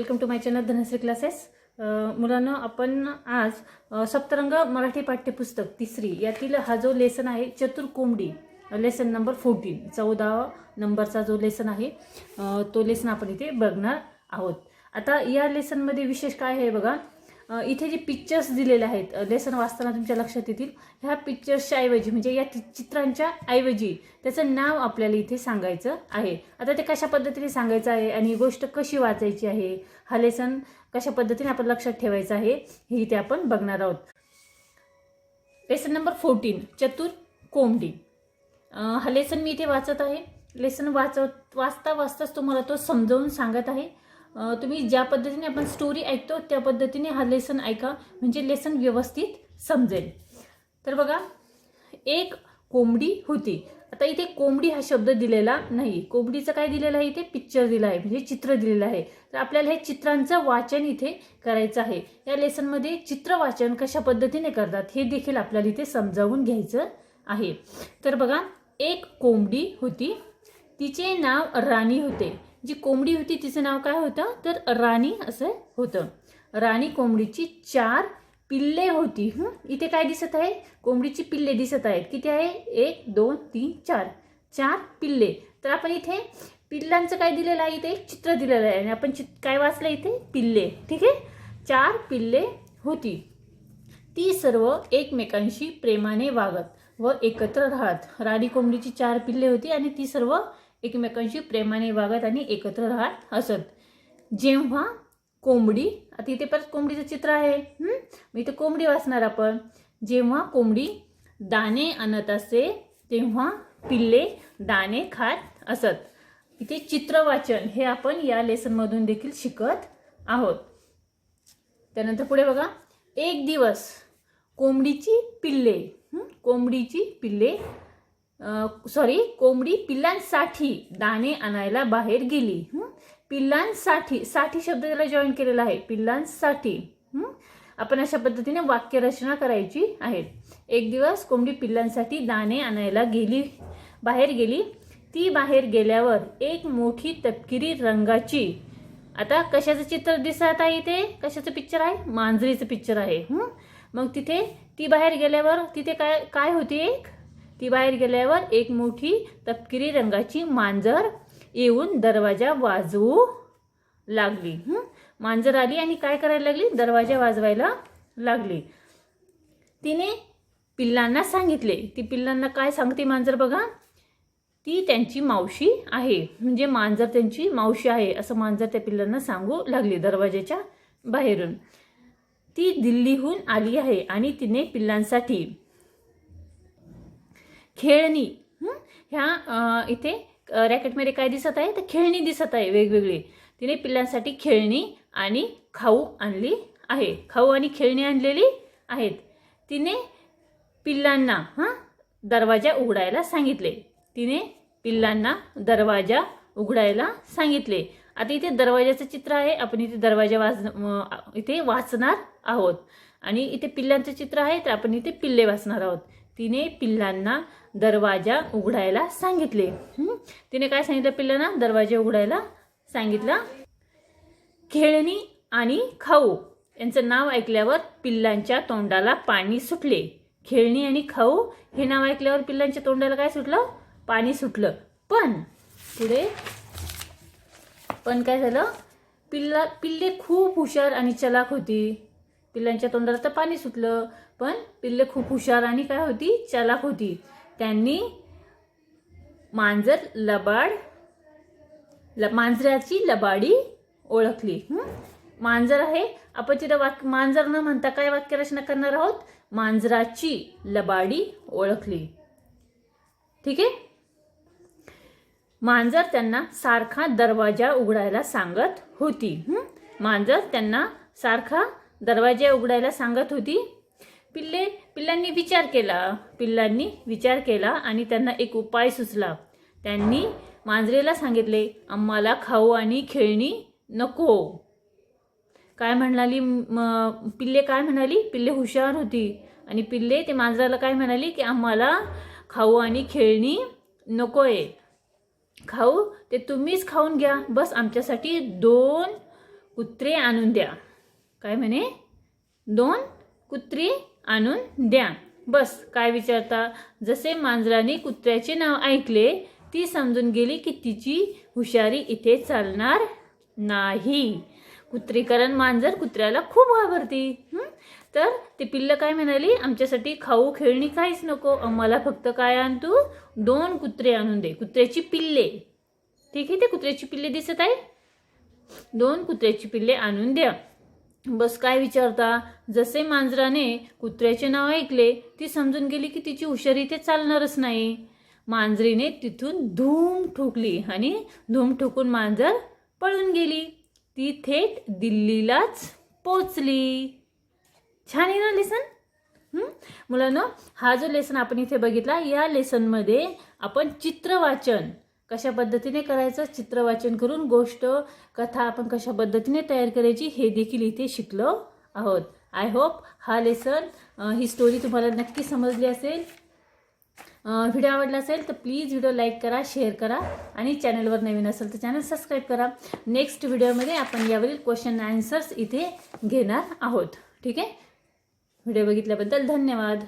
Welcome to my channel Dhanashri classes. मुलांना आपण आज सप्तरंग मराठी पाठ्यपुस्तक तिसरी यातील हा जो लेसन आहे चतुर कोंबडी लेसन नंबर फोर्टीन चौदा नंबरचा जो लेसन आहे तो लेसन आपण इथे बघणार आहोत. आता या लेसनमध्ये विशेष काय आहे बघा? इथे जे पिक्चर्स दिलेले आहेत लेसन वाचताना तुमच्या लक्षात येतील ह्या पिक्चर्सच्या ऐवजी म्हणजे या चि- चित्रांच्या ऐवजी त्याचं नाव आपल्याला इथे सांगायचं आहे. आता ते कशा पद्धतीने सांगायचं आहे आणि ही गोष्ट कशी वाचायची आहे हा लेसन कशा पद्धतीने आपण लक्षात ठेवायचं आहे हे इथे आपण बघणार आहोत. लेसन नंबर फोर्टीन चतुर कोंबडी. हा लेसन मी इथे वाचत आहे. लेसन वाचत वाचता वाचताच तुम्हाला तो समजावून सांगत आहे. तुम्ही ज्या पद्धतीने आपण स्टोरी ऐकतो त्या पद्धतीने हा लेसन ऐका. म्हणजे लेसन व्यवस्थित समजेल. तर बघा एक कोंबडी होती. आता इथे कोंबडी हा शब्द दिलेला नाही. कोंबडीचं काय दिलेलं आहे इथे? पिक्चर दिलं आहे. म्हणजे चित्र दिलेलं आहे. तर आपल्याला हे चित्रांचं वाचन इथे करायचं आहे. या लेसनमध्ये चित्र वाचन कशा पद्धतीने करतात हे देखील आपल्याला इथे समजावून घ्यायचं आहे. तर बघा एक कोंबडी होती. तिचे नाव राणी होते. जी कोंबडी होती तिचं नाव काय होतं? तर राणी असं होतं. राणी कोंबडीची चार पिल्ले होती. इथे काय दिसत आहे? कोंबडीची पिल्ले दिसत आहेत. किती आहे? एक दोन तीन चार. चार पिल्ले. तर आपण इथे पिल्लांचं काय दिलेलं आहे? इथे एक चित्र दिलेलं आहे. आणि आपण चित काय वाचलं इथे? पिल्ले. ठीक आहे? चार पिल्ले होती. ती सर्व एकमेकांशी प्रेमाने वागत व एकत्र राहत. राणी कोंबडीची चार पिल्ले होती आणि ती सर्व एकमेकांशी प्रेमाने वागत आणि एकत्र राहत असत. जेव्हा कोंबडी आता इथे परत कोंबडीचं चित्र आहे. मी इथे कोंबडी वाचणार आपण. जेव्हा कोंबडी दाणे आणत असे तेव्हा पिल्ले दाणे खात असत. इथे चित्रवाचन हे आपण या लेसनमधून देखील शिकत आहोत. त्यानंतर पुढे बघा. एक दिवस कोंबडीची पिल्ले. कोंबडीची पिल्ले सॉरी कोंबडी पिल्लांसाठी दाणे आणायला बाहेर गेली. पिल्लांसाठी साठी शब्द त्याला जॉईन केलेला आहे. पिल्लांसाठी. आपण अशा पद्धतीने वाक्यरचना करायची आहे. एक दिवस कोंबडी पिल्लांसाठी दाणे आणायला गेली बाहेर गेली. ती बाहेर गेल्यावर एक मोठी तपकिरी रंगाची. आता कशाचं चित्र दिसत आहे इथे कशाचं पिक्चर आहे? मांजरीचं पिक्चर आहे. मग तिथे ती बाहेर गेल्यावर तिथे काय काय होती एक? ती बाहेर गेल्यावर एक मोठी तपकिरी रंगाची मांजर येऊन दरवाजा वाजवू लागली. मांजर आली आणि काय करायला लागली? दरवाजा वाजवायला लागली. तिने पिल्लांना सांगितले. ती पिल्लांना काय सांगते मांजर बघा? ती त्यांची मावशी आहे. म्हणजे मांजर त्यांची मावशी आहे असं मांजर त्या पिल्लांना सांगू लागली दरवाजाच्या बाहेरून. ती दिल्लीहून आली आहे आणि तिने पिल्लांसाठी खेळणी. ह्या इथे रॅकेटमध्ये काय दिसत आहे? तर खेळणी दिसत आहे वेगवेगळी. तिने पिल्लांसाठी खेळणी आणि खाऊ आणली आहे. खाऊ आणि खेळणी आणलेली आहेत. तिने पिल्लांना हां? दरवाजा उघडायला सांगितले. तिने पिल्लांना दरवाजा उघडायला सांगितले. आता इथे दरवाजाचं चित्र आहे. आपण इथे दरवाजा वाच इथे वाचणार आहोत. आणि इथे पिल्लांचं चित्र आहे तर आपण इथे पिल्ले वाचणार आहोत. तिने पिल्लांना दरवाजा उघडायला सांगितले. तिने काय सांगितलं पिल्लांना? दरवाजा उघडायला सांगितलं. खेळणी आणि खाऊ यांचं नाव ऐकल्यावर पिल्लांच्या तोंडाला पाणी सुटले. खेळणी आणि खाऊ हे नाव ऐकल्यावर पिल्लांच्या तोंडाला काय सुटलं? पाणी सुटलं. पण पुढे पण काय झालं? पिल्ला पिल्ले खूप हुशार आणि चलाक होती. पिल्लांच्या तोंडाला तर पाणी सुटलं पण पिल्ले खूप हुशार आणि काय होती? चलाक होती. त्यांनी मांजर लबाड ल मांजराची लबाडी ओळखली. मांजर आहे. आपण तिथं वाक्य मांजर न म्हणता काय वाक्यरचना करणार आहोत? मांजराची लबाडी ओळखली. ठीक आहे? मांजर त्यांना सारखा दरवाजा उघडायला सांगत होती. मांजर त्यांना सारखा दरवाजा उघडायला सांगत होती. पिल्ले पिल्लांनी विचार केला. पिल्लांनी विचार केला आणि त्यांना एक उपाय सुचला. त्यांनी मांजरेला सांगितले आम्हाला खाऊ आणि खेळणी नको. काय म्हणाली म- पिल्ले काय म्हणाली? पिल्ले हुशार होती. आणि पिल्ले ते मांजराला काय म्हणाली? की आम्हाला खाऊ आणि खेळणी नको आहे खाऊ ते तुम्हीच खाऊन घ्या. बस आमच्यासाठी दोन कुत्रे आणून द्या. काय म्हणे? दोन कुत्री आणून द्या. बस काय विचारता? जसे मांजराने कुत्र्याचे नाव ऐकले ती समजून गेली की तिची हुशारी इथे चालणार नाही. कुत्री कारण मांजर कुत्र्याला खूप घाबरती. तर ते पिल्ल काय म्हणाली? आमच्यासाठी खाऊ खेळणी काहीच नको. आम्हाला फक्त काय आण तू? दोन कुत्रे आणून दे. कुत्र्याची पिल्ले. ठीक आहे ते कुत्र्याची पिल्ले दिसत आहे? दोन कुत्र्याची पिल्ले आणून द्या. बस काय विचारता? जसे मांजराने कुत्र्याचे नाव ऐकले ती समजून गेली की तिची हुशारी ते चालणारच नाही. मांजरीने तिथून धूम ठोकली आणि धूम ठोकून मांजर पळून गेली. ती थेट दिल्लीलाच पोचली छान आहे ना लेसन मुलांना हा जो लेसन आपण इथे बघितला या लेसनमध्ये आपण चित्रवाचन कशा पद्धतीने करायचं चित्रवाचन करून गोष्ट कथा आपण कशा पद्धतीने तयार करायची हे देखील इथे शिकलो आहोत. आय होप हा लेसन ही स्टोरी तुम्हाला नक्की समजली असेल. व्हिडिओ आवडला असेल तर प्लीज व्हिडिओ लाईक करा शेअर करा आणि चॅनलवर नवीन असेल तर चॅनल सबस्क्राईब करा. नेक्स्ट व्हिडिओमध्ये आपण यावरील क्वेश्चन आन्सर्स इथे घेणार आहोत. ठीक आहे? व्हिडिओ बघितल्याबद्दल धन्यवाद.